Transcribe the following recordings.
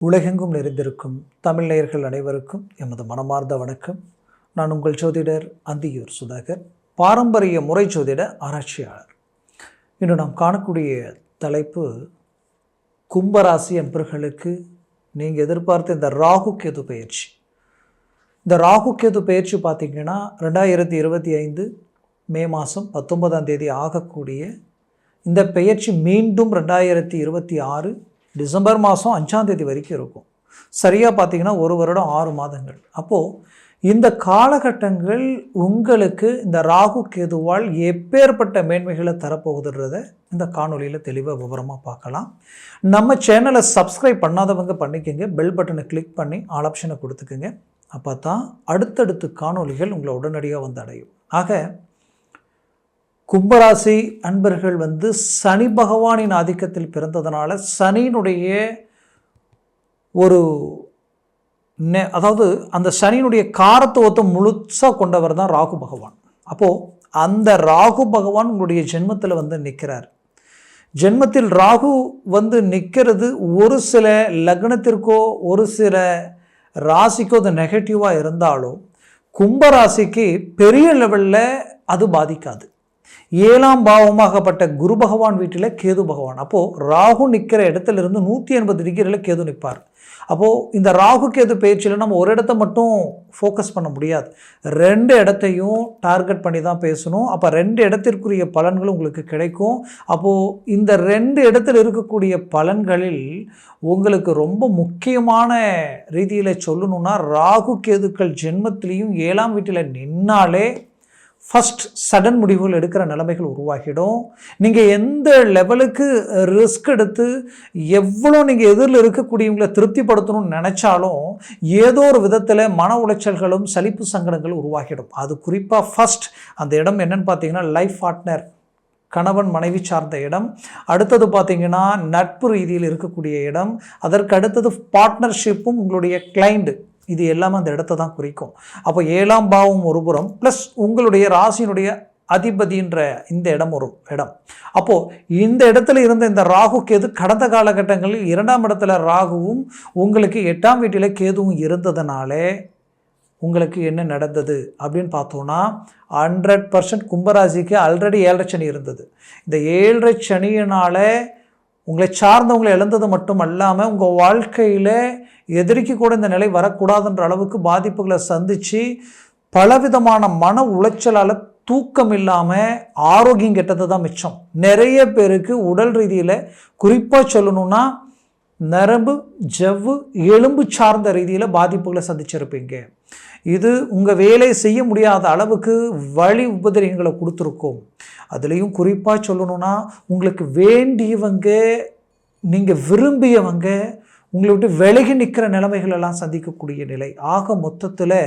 உலகெங்கும் நிறைந்திருக்கும் தமிழ் நேயர்கள் அனைவருக்கும் எமது மனமார்ந்த வணக்கம். நான் உங்கள் ஜோதிடர் அந்தியூர் சுதாகர் பாரம்பரிய முறை ஜோதிட ஆராய்ச்சியாளர். இன்று நாம் காணக்கூடிய தலைப்பு கும்பராசி என்பர்களுக்கு நீங்கள் எதிர்பார்த்த இந்த ராகு கேது பயிற்சி. இந்த ராகு கேது பயிற்சி பார்த்தீங்கன்னா ரெண்டாயிரத்தி இருபத்தி ஐந்து மே மாதம் பத்தொன்பதாம் தேதி ஆகக்கூடிய இந்த பெயர்ச்சி மீண்டும் ரெண்டாயிரத்தி இருபத்தி ஆறு டிசம்பர் மாதம் அஞ்சாந்தேதி வரைக்கும் இருக்கும். சரியாக பார்த்தீங்கன்னா ஒரு வருடம் ஆறு மாதங்கள். அப்போது இந்த காலகட்டங்கள் உங்களுக்கு இந்த ராகு கேதுவால் எப்பேற்பட்ட மேன்மைகளை தரப்போகுதுன்றத இந்த காணொலியில் தெளிவாக விவரமாக பார்க்கலாம். நம்ம சேனலை சப்ஸ்கிரைப் பண்ணாதவங்க பண்ணிக்கோங்க. பெல் பட்டனை கிளிக் பண்ணி ஆல் ஆப்ஷனை கொடுத்துக்குங்க. அப்போ தான் அடுத்தடுத்து காணொலிகள் உங்களை உடனடியாக வந்து அடையும். ஆக கும்பராசி அன்பர்கள் வந்து சனி பகவானின் ஆதிக்கத்தில் பிறந்ததுனால சனியினுடைய ஒரு நெ அதாவது அந்த சனியினுடைய காரத்துவத்தை முழுசாக கொண்டவர் தான் ராகு பகவான். அப்போது அந்த ராகு பகவான் உங்களுடைய ஜென்மத்தில் வந்து நிற்கிறார் ஜென்மத்தில் ராகு வந்து நிற்கிறது ஒரு சில லக்னத்திற்கோ ஒரு சில ராசிக்கோ அது நெகட்டிவாக இருந்தாலும் கும்பராசிக்கு பெரிய லெவலில் அது பாதிக்காது. ஏழாம் பாவமாகப்பட்ட குரு பகவான் வீட்டில் கேது பகவான். அப்போது ராகு நிற்கிற இடத்துல இருந்து நூற்றி எண்பது டிகிரியில் கேது நிற்பார். அப்போது இந்த ராகு கேது பேச்சில் நம்ம ஒரு இடத்த மட்டும் ஃபோக்கஸ் பண்ண முடியாது. ரெண்டு இடத்தையும் டார்கெட் பண்ணி தான் பேசணும். அப்போ ரெண்டு இடத்திற்குரிய பலன்கள் உங்களுக்கு கிடைக்கும். அப்போது இந்த ரெண்டு இடத்துல இருக்கக்கூடிய பலன்களில் உங்களுக்கு ரொம்ப முக்கியமான ரீதியில் சொல்லணும்னா ராகு கேதுக்கள் ஜென்மத்திலையும் ஏழாம் வீட்டில் நின்னாலே ஃபஸ்ட் சடன் முடிவுகள் எடுக்கிற நிலைமைகள் உருவாகிடும். நீங்கள் எந்த லெவலுக்கு ரிஸ்க் எடுத்து எவ்வளோ நீங்கள் எதிரில் இருக்கக்கூடியவங்களை திருப்திப்படுத்தணும்னு நினச்சாலும் ஏதோ ஒரு விதத்தில் மன உளைச்சல்களும் சலிப்பு சங்கடங்களும் உருவாகிடும். அது குறிப்பாக ஃபஸ்ட் அந்த இடம் என்னன்னு பார்த்தீங்கன்னா லைஃப் பார்ட்னர் கணவன் மனைவி சார்ந்த இடம். அடுத்தது பார்த்திங்கன்னா நட்பு ரீதியில் இருக்கக்கூடிய இடம். அதற்கு அடுத்தது பார்ட்னர்ஷிப்பும் உங்களுடைய கிளைண்ட்டு இது எல்லாமே அந்த இடத்த தான் குறிக்கும். அப்போ ஏழாம் பாவம் ஒரு புறம் ப்ளஸ் உங்களுடைய ராசியினுடைய அதிபதின்ற இந்த இடம் ஒரு இடம். அப்போது இந்த இடத்துல இருந்த இந்த ராகு கேது கடந்த காலகட்டங்களில் இரண்டாம் இடத்துல ராகுவும் உங்களுக்கு எட்டாம் வீட்டில் கேதுவும் இருந்ததுனாலே உங்களுக்கு என்ன நடந்தது அப்படின்னு பார்த்தோன்னா ஹண்ட்ரட் பர்சன்ட் கும்பராசிக்கு ஆல்ரெடி ஏழரை சனி இருந்தது. இந்த ஏழரை சனியினால் உங்களை சார்ந்தவங்களை இழந்தது மட்டும் அல்லாமல் உங்கள் வாழ்க்கையில் எதிரிக்கு கூட இந்த நிலை வரக்கூடாதுன்ற அளவுக்கு பாதிப்புகளை சந்தித்து பலவிதமான மன உளைச்சலால் தூக்கம் இல்லாமல் ஆரோக்கியம் கெட்டது தான் மிச்சம். நிறைய பேருக்கு உடல் ரீதியில் குறிப்பாக சொல்லணும்னா நரம்பு ஜவ்வு எலும்பு சார்ந்த ரீதியில் பாதிப்புகளை சந்திச்சிருப்பீங்க. இது உங்கள் வேலை செய்ய முடியாத அளவுக்கு வழி உபதிரியங்களை கொடுத்துருக்கோம். அதுலேயும் குறிப்பாக சொல்லணும்னா உங்களுக்கு வேண்டியவங்க நீங்கள் விரும்பியவங்க உங்களை விட்டு விலகி நிற்கிற நிலைமைகள் எல்லாம் சந்திக்கக்கூடிய நிலை. ஆக மொத்தத்தில்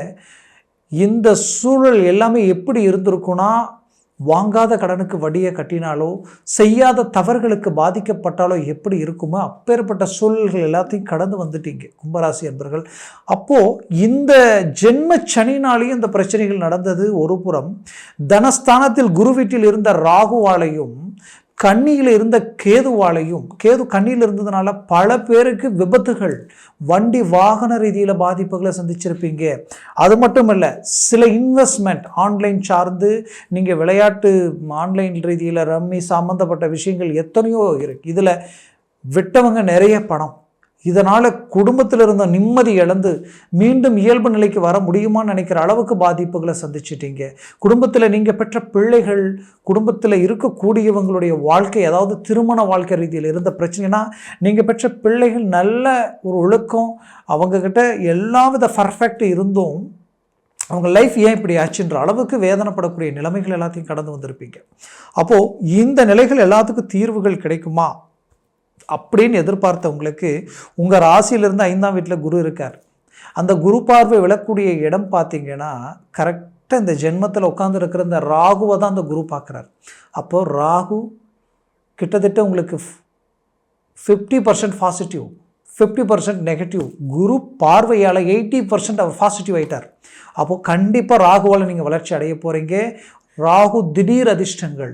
இந்த சூழல் எல்லாமே எப்படி இருந்திருக்குன்னா வாங்காத கடனுக்கு வட்டியை கட்டினாலோ செய்யாத தவறுகளுக்கு பாதிக்கப்பட்டாலோ எப்படி இருக்குமோ அப்பேற்பட்ட சூழல்கள் எல்லாத்தையும் கடந்து வந்துட்டீங்க கும்பராசி என்பர்கள் அப்போது இந்த ஜென்ம சனினாலேயும் இந்த பிரச்சனைகள் நடந்தது. ஒரு புறம் தனஸ்தானத்தில் குரு வீட்டில் இருந்த ராகுவாலையும் கண்ணியில் இருந்த கேதுவாலையும் கேது கண்ணியில் இருந்ததுனால பல பேருக்கு விபத்துகள் வண்டி வாகன ரீதியில் பாதிப்புகளை சந்திச்சிருப்பீங்க. அது மட்டும் இல்லை சில இன்வெஸ்ட்மெண்ட் ஆன்லைன் சார்ந்து நீங்கள் விளையாட்டு ஆன்லைன் ரீதியில் ரம்மி சம்மந்தப்பட்ட விஷயங்கள் எத்தனையோ இருக்கு. இதில் விட்டவங்க நிறைய பணம். இதனால் குடும்பத்தில் இருந்த நிம்மதி இழந்து மீண்டும் இயல்பு நிலைக்கு வர முடியுமான்னு நினைக்கிற அளவுக்கு பாதிப்புகளை சந்திச்சிட்டீங்க. குடும்பத்தில் நீங்கள் பெற்ற பிள்ளைகள் குடும்பத்தில் இருக்கக்கூடியவங்களுடைய வாழ்க்கை அதாவது திருமண வாழ்க்கை ரீதியில் இருந்த பிரச்சனைனா நீங்கள் பெற்ற பிள்ளைகள் நல்ல ஒரு ஒழுக்கம் அவங்கக்கிட்ட எல்லா வித பர்ஃபெக்ட் இருந்தும் அவங்க லைஃப் ஏன் இப்படி ஆச்சுன்ற அளவுக்கு வேதனைப்படக்கூடிய நிலைமைகள் எல்லாத்தையும் கடந்து வந்திருப்பீங்க. அப்போது இந்த நிலைகள் எல்லாத்துக்கும் தீர்வுகள் கிடைக்குமா? அப்படின்னு எதிர்பார்த்தவங்களுக்கு உங்கள் ராசியிலிருந்து ஐந்தாம் வீட்டில் குரு இருக்கார். அந்த குரு பார்வை விழக்கூடிய இடம் பார்த்தீங்கன்னா கரெக்டாக இந்த ஜென்மத்தில் உட்காந்துருக்கிற இந்த ராகுவை தான் அந்த குரு பார்க்குறார். அப்போது ராகு கிட்டத்தட்ட உங்களுக்கு fifty percent positive fifty percent negative Guru பார்வையால் எயிட்டி பர்சன்ட் அவர் பாசிட்டிவ் ஆகிட்டார் அப்போது கண்டிப்பாக ராகுவால் நீங்கள் வளர்ச்சி அடைய போகிறீங்க ராகு திடீர் அதிர்ஷ்டங்கள்.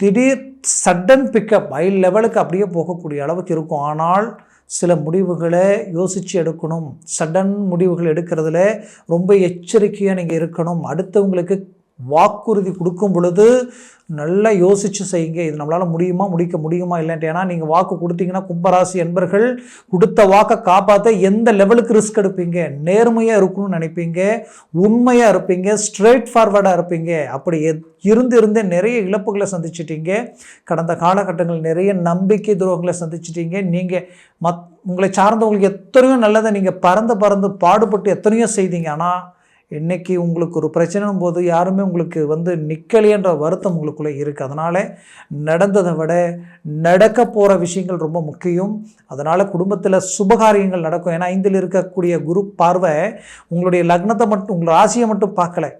திடீர் சடன் பிக்கப் ஹை லெவலுக்கு அப்படியே போகக்கூடிய அளவுக்கு இருக்கும். ஆனால் சில முடிவுகளை யோசித்து எடுக்கணும். சடன் முடிவுகள் எடுக்கிறதுல ரொம்ப எச்சரிக்கையாக நீங்கள் இருக்கணும். அடுத்தவங்களுக்கு வாக்குறுதி கொடுக்கும் பொழுது நல்லா யோசித்து செய்யுங்க. இது நம்மளால் முடியுமா முடிக்க முடியுமா இல்லைன்ட்டு. ஏன்னா நீங்கள் வாக்கு கொடுத்தீங்கன்னா கும்பராசி என்பர்கள் கொடுத்த வாக்கை காப்பாற்ற எந்த லெவலுக்கு ரிஸ்க் எடுப்பீங்க? நேர்மையாக இருக்கணும்னு நினைப்பீங்க? உண்மையாக இருப்பீங்க? ஸ்ட்ரெயிட் ஃபார்வர்டாக இருப்பீங்க? அப்படி எத்- இருந்து இருந்தே நிறைய இழப்புகளை சந்திச்சிட்டீங்க. கடந்த காலகட்டங்கள் நிறைய நம்பிக்கை துரோகங்களை சந்திச்சிட்டீங்க. நீங்கள் மத் உங்களை சார்ந்தவங்களுக்கு எத்தனையோ நல்லதை நீங்கள் பறந்து பறந்து பாடுபட்டு எத்தனையோ செய்தீங்க. ஆனால் இன்றைக்கி உங்களுக்கு ஒரு பிரச்சனைனும் போது யாருமே உங்களுக்கு வந்து நிற்கலையன்ற வருத்தம் உங்களுக்குள்ளே இருக்குது அதனால் நடந்ததை விட நடக்க போகிற விஷயங்கள் ரொம்ப முக்கியம். அதனால் குடும்பத்தில் சுபகாரியங்கள் நடக்கும். ஏன்னா ஐந்தில் இருக்கக்கூடிய குரு பார்வை உங்களுடைய லக்னத்தை மட்டும் உங்கள் ராசியை மட்டும் பார்க்கலை.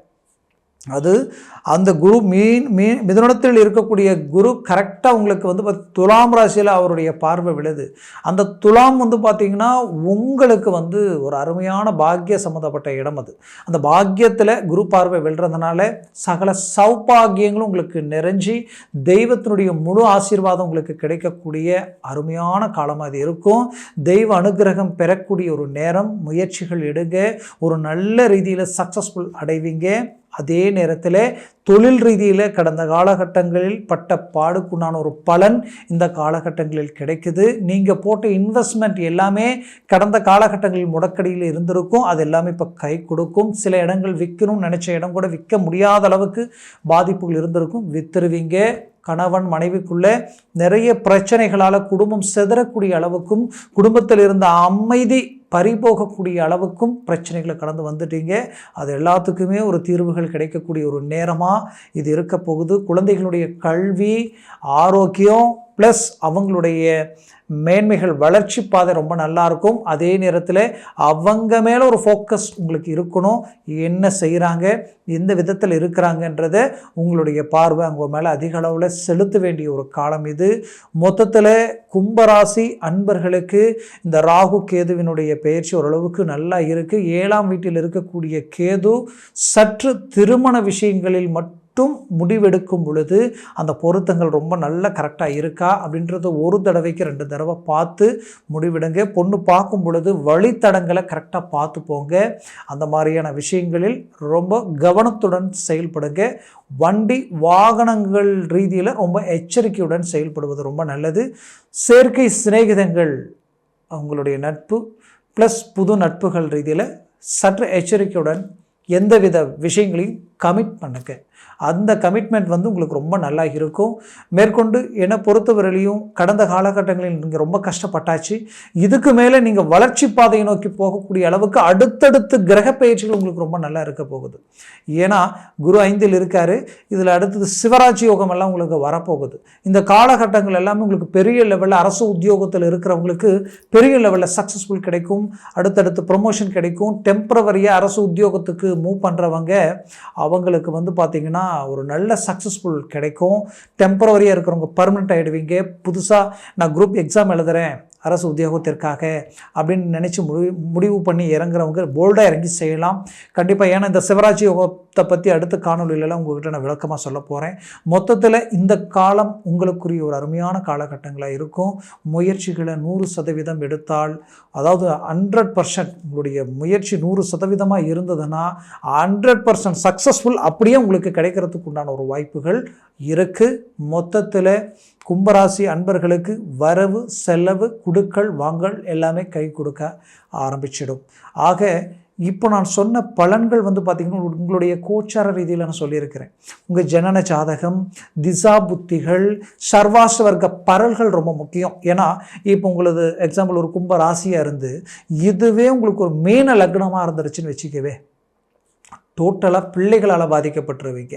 அது அந்த குரு மீன் மீன் மிதுனத்தில் இருக்கக்கூடிய குரு கரெக்டாக உங்களுக்கு வந்து துலாம் ராசியில் அவருடைய பார்வை விழுது. அந்த துலாம் வந்து பார்த்திங்கன்னா உங்களுக்கு வந்து ஒரு அருமையான பாக்கிய சம்மந்தப்பட்ட இடம் அது. அந்த பாக்கியத்தில் குரு பார்வை விழுறதுனால சகல சௌபாகியங்களும் உங்களுக்கு நிறைஞ்சி தெய்வத்தினுடைய முழு ஆசீர்வாதம் உங்களுக்கு கிடைக்கக்கூடிய அருமையான காலமாக அது இருக்கும். தெய்வ அனுக்கிரகம் பெறக்கூடிய ஒரு நேரம் முயற்சிகள் எடுங்க. ஒரு நல்ல ரீதியில் சக்ஸஸ்ஃபுல் அடைவீங்க. அதே நேரத்தில் தொழில் ரீதியில் கடந்த காலகட்டங்களில் பட்ட பாடுக்குண்டான ஒரு பலன் இந்த காலகட்டங்களில் கிடைக்குது. நீங்கள் போட்ட இன்வெஸ்ட்மெண்ட் எல்லாமே கடந்த காலகட்டங்களில் முடக்கடியில் இருந்திருக்கும். அது எல்லாமே இப்போ கை கொடுக்கும். சில இடங்கள் விற்கணும்னு நினச்ச இடம் கூட விற்க முடியாத அளவுக்கு பாதிப்புகள் இருந்திருக்கும். வித்துருவீங்க. கணவன் மனைவிக்குள்ளே நிறைய பிரச்சனைகளால் குடும்பம் செதறக்கூடிய அளவுக்கும் குடும்பத்தில் இருந்த அமைதி பறிபோகக்கூடிய அளவுக்கும் பிரச்சனைகளை கடந்து வந்துட்டீங்க. அது எல்லாத்துக்குமே ஒரு தீர்வுகள் கிடைக்கக்கூடிய ஒரு நேரமாக இது இருக்க போகுது. குழந்தைகளுடைய கல்வி ஆரோக்கியம் ப்ளஸ் அவங்களுடைய மேன்மைகள் வளர்ச்சி பாதை ரொம்ப நல்லா இருக்கும். அதே நேரத்தில் அவங்க மேலே ஒரு ஃபோக்கஸ் உங்களுக்கு இருக்கணும். என்ன செய்கிறாங்க எந்த விதத்தில் இருக்கிறாங்கன்றத உங்களுடைய பார்வை அவங்க மேலே அதிக அளவில் செலுத்த வேண்டிய ஒரு காலம் இது. மொத்தத்தில் கும்பராசி அன்பர்களுக்கு இந்த ராகு கேதுவினுடைய பெயர்ச்சி ஓரளவுக்கு நல்லா இருக்குது ஏழாம் வீட்டில் இருக்கக்கூடிய கேது சற்று திருமண விஷயங்களில் மட்டும் மட்டும் முடிவெடுக்கும் பொழுது அந்த பொருத்தங்கள் ரொம்ப நல்ல கரெக்டாக இருக்கா அப்படின்றத ஒரு தடவைக்கு ரெண்டு தடவை பார்த்து முடிவெடுங்க. பொண்ணு பார்க்கும் பொழுது வழித்தடங்களை கரெக்டாக பார்த்து போங்க. அந்த மாதிரியான விஷயங்களில் ரொம்ப கவனத்துடன் செயல்படுங்க. வண்டி வாகனங்கள் ரீதியில் ரொம்ப எச்சரிக்கையுடன் செயல்படுவது ரொம்ப நல்லது. செயற்கை சிநேகிதங்கள் அவங்களுடைய நட்பு ப்ளஸ் புது நட்புகள் ரீதியில் சற்று எச்சரிக்கையுடன் எந்தவித விஷயங்களையும் கமிட் பண்ணுங்கள் அந்த கமிட்மெண்ட் வந்து உங்களுக்கு ரொம்ப நல்லா இருக்கும். மேற்கொண்டு என்னை பொறுத்தவரையிலையும் கடந்த காலகட்டங்களில் நீங்கள் ரொம்ப கஷ்டப்பட்டாச்சு. இதுக்கு மேலே நீங்கள் வளர்ச்சி பாதையை நோக்கி போகக்கூடிய அளவுக்கு அடுத்தடுத்து கிரக பயிற்சிகள் உங்களுக்கு ரொம்ப நல்லா இருக்க போகுது. ஏன்னா குரு ஐந்தில் இருக்கார். இதில் அடுத்தது சிவராஜ் யோகம் எல்லாம் உங்களுக்கு வரப்போகுது. இந்த காலகட்டங்கள் எல்லாமே உங்களுக்கு பெரிய லெவலில் அரசு உத்தியோகத்தில் இருக்கிறவங்களுக்கு பெரிய லெவலில் சக்ஸஸ்ஃபுல் கிடைக்கும். அடுத்தடுத்து ப்ரொமோஷன் கிடைக்கும். டெம்பரவரியாக அரசு உத்தியோகத்துக்கு மூவ் பண்ணுறவங்க அவங்களுக்கு வந்து பார்த்திங்கன்னா ஒரு நல்ல சக்ஸஸ்ஃபுல் கிடைக்கும். டெம்பரவரியாக இருக்கிறவங்க பர்மனெண்ட் ஆகிடுவீங்க புதுசாக நான் குரூப் எக்ஸாம் எழுதுகிறேன் அரசு உத்தியோகத்திற்காக அப்படின்னு நினச்சி முடிவு முடிவு பண்ணி இறங்குறவங்க போல்டாக இறங்கி செய்யலாம். கண்டிப்பாக ஏன்னா இந்த சிவராஜ் யோகத்தை பற்றி அடுத்த காணொலியிலலாம் உங்கள்கிட்ட நான் விளக்கமாக சொல்ல போகிறேன் மொத்தத்தில் இந்த காலம் உங்களுக்குரிய ஒரு அருமையான காலகட்டங்களாக இருக்கும். முயற்சிகளை நூறு சதவீதம் எடுத்தால் அதாவது ஹண்ட்ரட் பர்சன்ட் உங்களுடைய முயற்சி நூறு சதவீதமாக இருந்ததுன்னா ஹண்ட்ரட் பர்சன்ட் சக்ஸஸ்ஃபுல் அப்படியே உங்களுக்கு கிடைக்கிறதுக்கு உண்டான ஒரு வாய்ப்புகள் இருக்குது மொத்தத்தில் கும்பராசி அன்பர்களுக்கு வரவு செலவு குடுக்கல் வாங்கல் எல்லாமே கை கொடுக்க ஆரம்பிச்சிடும். ஆக இப்போ நான் சொன்ன பலன்கள் வந்து பார்த்திங்கன்னா உங்களுடைய கோச்சார ரீதியில் நான் சொல்லியிருக்கிறேன். உங்கள் ஜனன ஜாதகம் திசா புத்திகள் சர்வாச வர்க்க பரல்கள் ரொம்ப முக்கியம். ஏன்னா இப்போ உங்களது எக்ஸாம்பிள் ஒரு கும்ப ராசியாக இருந்து இதுவே உங்களுக்கு ஒரு மீன லக்னமாக இருந்துருச்சுன்னு வச்சுக்கவே டோட்டலாக பிள்ளைகளால் பாதிக்கப்பட்டுருவீங்க.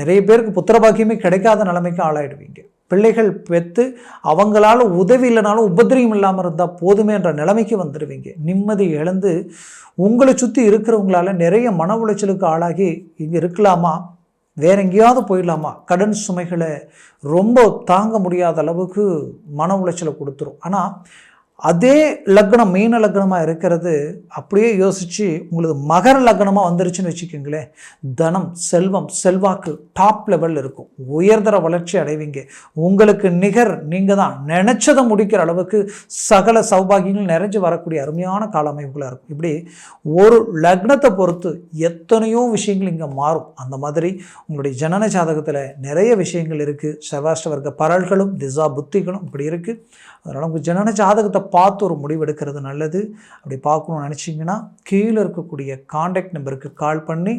நிறைய பேருக்கு புத்திரபாக்கியமே கிடைக்காத நிலைமைக்கு ஆளாயிடுவீங்க. பிள்ளைகள் பெற்று அவங்களால உதவி இல்லைனாலும் உபதிரியம் இல்லாமல் இருந்தால் போதுமே என்ற நிலைமைக்கு வந்துடுவீங்க நிம்மதி இழந்து உங்களை சுற்றி இருக்கிறவங்களால நிறைய மன உளைச்சலுக்கு ஆளாகி இங்கே இருக்கலாமா? வேற எங்கேயாவது போயிடலாமா? கடன் சுமைகளை ரொம்ப தாங்க முடியாத அளவுக்கு மன உளைச்சலை கொடுத்துரும். ஆனால் அதே லக்னம் மீன லக்னமாக இருக்கிறது அப்படியே யோசித்து உங்களுக்கு மகர லக்னமாக வந்துருச்சுன்னு வச்சுக்கோங்களேன் தனம் செல்வம் செல்வாக்கு டாப் லெவலில் இருக்கும். உயர்தர வளர்ச்சி அடைவீங்க. உங்களுக்கு நிகர் நீங்கள் தான். நினச்சதை முடிக்கிற அளவுக்கு சகல சௌபாகியங்கள் நிறைஞ்சு வரக்கூடிய அருமையான கால அமைப்புகளாக இருக்கும். இப்படி ஒரு லக்னத்தை பொறுத்து எத்தனையோ விஷயங்கள் இங்கே மாறும். அந்த மாதிரி உங்களுடைய ஜனன ஜாதகத்தில் நிறைய விஷயங்கள் இருக்குது செவ்வாஷ்ட வர்க்க பரல்களும் திசா புத்திகளும் இப்படி இருக்குது அதனால் உங்கள் ஜனன ஜாதகத்தை பார்த்து ஒரு முடிவெடுக்கிறது நல்லது. அப்படி பார்க்கணும்னு நினச்சிங்கன்னா கீழே இருக்கக்கூடிய காண்டாக்ட் நம்பருக்கு கால் பண்ணி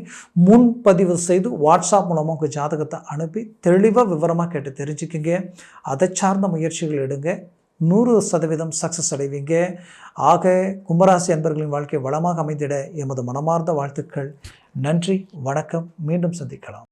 முன்பதிவு செய்து வாட்ஸ்அப் மூலமாக உங்கள் ஜாதகத்தை அனுப்பி தெளிவாக விவரமாக கேட்டு தெரிஞ்சுக்கிங்க. அதை சார்ந்த முயற்சிகள் எடுங்க. நூறு சதவீதம் சக்ஸஸ் அடைவீங்க. ஆக கும்பராசி அன்பர்களின் வாழ்க்கை வளமாக அமைந்திட எமது மனமார்ந்த வாழ்த்துக்கள். நன்றி வணக்கம். மீண்டும் சந்திக்கலாம்.